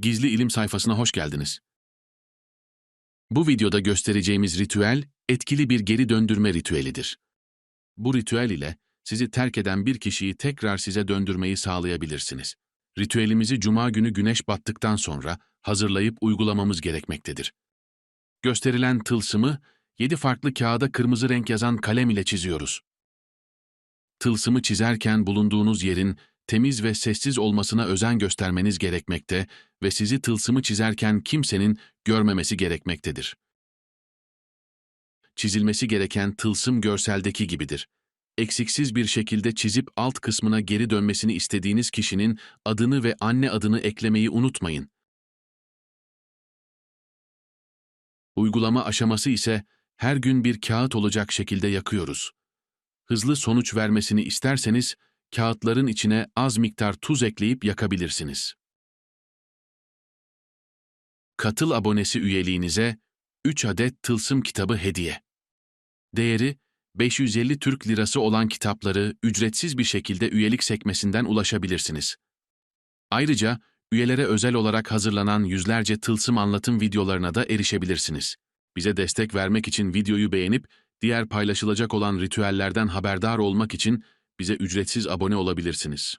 Gizli İlim sayfasına hoş geldiniz. Bu videoda göstereceğimiz ritüel, etkili bir geri döndürme ritüelidir. Bu ritüel ile sizi terk eden bir kişiyi tekrar size döndürmeyi sağlayabilirsiniz. Ritüelimizi cuma günü güneş battıktan sonra hazırlayıp uygulamamız gerekmektedir. Gösterilen tılsımı, yedi farklı kağıda kırmızı renk yazan kalem ile çiziyoruz. Tılsımı çizerken bulunduğunuz yerin temiz ve sessiz olmasına özen göstermeniz gerekmekte ve sizi tılsımı çizerken kimsenin görmemesi gerekmektedir. Çizilmesi gereken tılsım görseldeki gibidir. Eksiksiz bir şekilde çizip alt kısmına geri dönmesini istediğiniz kişinin adını ve anne adını eklemeyi unutmayın. Uygulama aşaması ise her gün bir kağıt olacak şekilde yakıyoruz. Hızlı sonuç vermesini isterseniz kağıtların içine az miktar tuz ekleyip yakabilirsiniz. Katıl abonesi üyeliğinize 3 adet tılsım kitabı hediye. Değeri 550 Türk Lirası olan kitapları ücretsiz bir şekilde üyelik sekmesinden ulaşabilirsiniz. Ayrıca üyelere özel olarak hazırlanan yüzlerce tılsım anlatım videolarına da erişebilirsiniz. Bize destek vermek için videoyu beğenip diğer paylaşılacak olan ritüellerden haberdar olmak için bize ücretsiz abone olabilirsiniz.